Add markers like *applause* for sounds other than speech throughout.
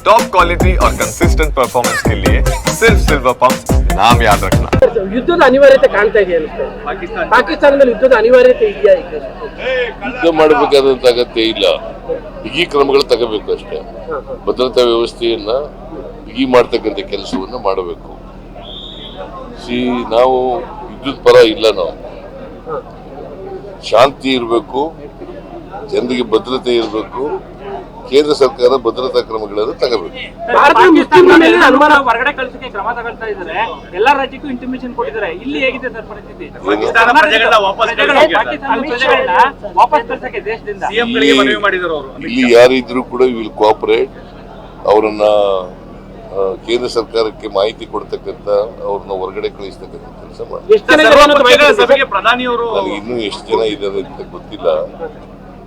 Top quality और consistent performance के लिए सिर्फ सिल्वर पंप नाम याद रखना ಯುದ್ಧದ ಅನಿವಾರ್ಯತೆ ಕಾಣ್ತಾ ಇದೆ ಅನಿಸ್ತದೆ ಪಾಕಿಸ್ತಾನ ಮೇಲೆ ಯುದ್ಧದ ಅನಿವಾರ್ಯತೆ ಇದೆಯಾ ಈಗ ಯುದ್ಧ ಮಾಡಬೇಕಾದಂತ ಅಗತ್ಯ ಇಲ್ಲ ಬಿಗಿ ಕ್ರಮಗಳು ತಗೋಬೇಕು ಅಷ್ಟೇ ಭದ್ರತಾ ವ್ಯವಸ್ಥೆಯನ್ನ ಬಿಗಿ ಮಾಡ್ತಕ್ಕಂಥ ಕೆಲಸವನ್ನ ಮಾಡಬೇಕು ಸಿ ನಾವು ವಿದ್ಯುತ್ ಪರ ಇಲ್ಲ ನಾವು ಶಾಂತಿ ಇರಬೇಕು ಜನರಿಗೆ ಭದ್ರತೆ ಇರಬೇಕು ಕೇಂದ್ರ ಸರ್ಕಾರ ಭದ್ರತಾ ಕ್ರಮಗಳನ್ನು ತಗೋಬೇಕು. ಭಾರತೀಯ ಮುಸ್ಲಿಮರ ಮೇಲೆ ಅನುಮಾನ ಹೊರಗಡೆ ಕಳಿಸಕ್ಕೆ ಕ್ರಮ ತಗೊಳ್ತಾ ಇದ್ದಾರೆ. ಎಲ್ಲಾ ರಾಜ್ಯಕ್ಕೂ ಇಂಟಿಮೇಷನ್ ಕೊಟ್ಟಿದ್ದಾರೆ. ಇಲ್ಲಿ ಹೇಗಿದೆ ಸರ್ ಪರಿಸ್ಥಿತಿ? ವಾಪಸ್ ಕಳ್ಸಕ್ಕೆ ದೇಶದಿಂದ. ಇಲ್ಲಿ ಯಾರಿದ್ರು ಕೂಡ ವಿಲ್ ಕೋಆಪರೇಟ್ ಅವರನ್ನ ಕೇಂದ್ರ ಸರ್ಕಾರಕ್ಕೆ ಮಾಹಿತಿ ಕೊಡ್ತಕ್ಕಂತ ಅವ್ರನ್ನ ಹೊರಗಡೆ ಕಳಿಸ್ತಕ್ಕಂಥ ಕೆಲಸ ಮಾಡಿ ಇನ್ನೂ ಎಷ್ಟು ಜನ ಇದ್ದಾರೆ ಅಂತ ಗೊತ್ತಿಲ್ಲ.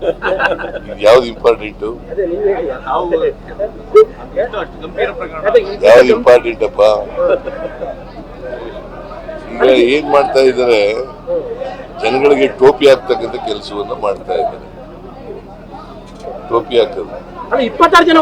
*laughs* ಯಾವ್ದು ಇಂಪಾರ್ಟೆಂಟ್ ಅದೇ ನೀವು ಹೇಳಿ. ನಾವು ಎಷ್ಟು ಅಷ್ಟು ಗಂಭೀರ ಪ್ರಕರಣ. ಅದೇ ಈ- ಯಾವ್ದು ಇಂಪಾರ್ಟೆಂಟ್ ಅಪ್ಪ? ಈಗ ಏನ್ ಮಾಡ್ತಾ ಇದ್ದಾರೆ? ಜನಗಳಿಗೆ ಟೋಪಿ ಹಾಕ್ತಕ್ಕಂಥ ಕೆಲಸವನ್ನ ಮಾಡ್ತಾ ಇದ್ದಾರೆ. ಟೋಪಿ ಹಾಕೋದು. ಅಲ್ಲ ಇಪ್ಪತ್ತಾರು ಜನ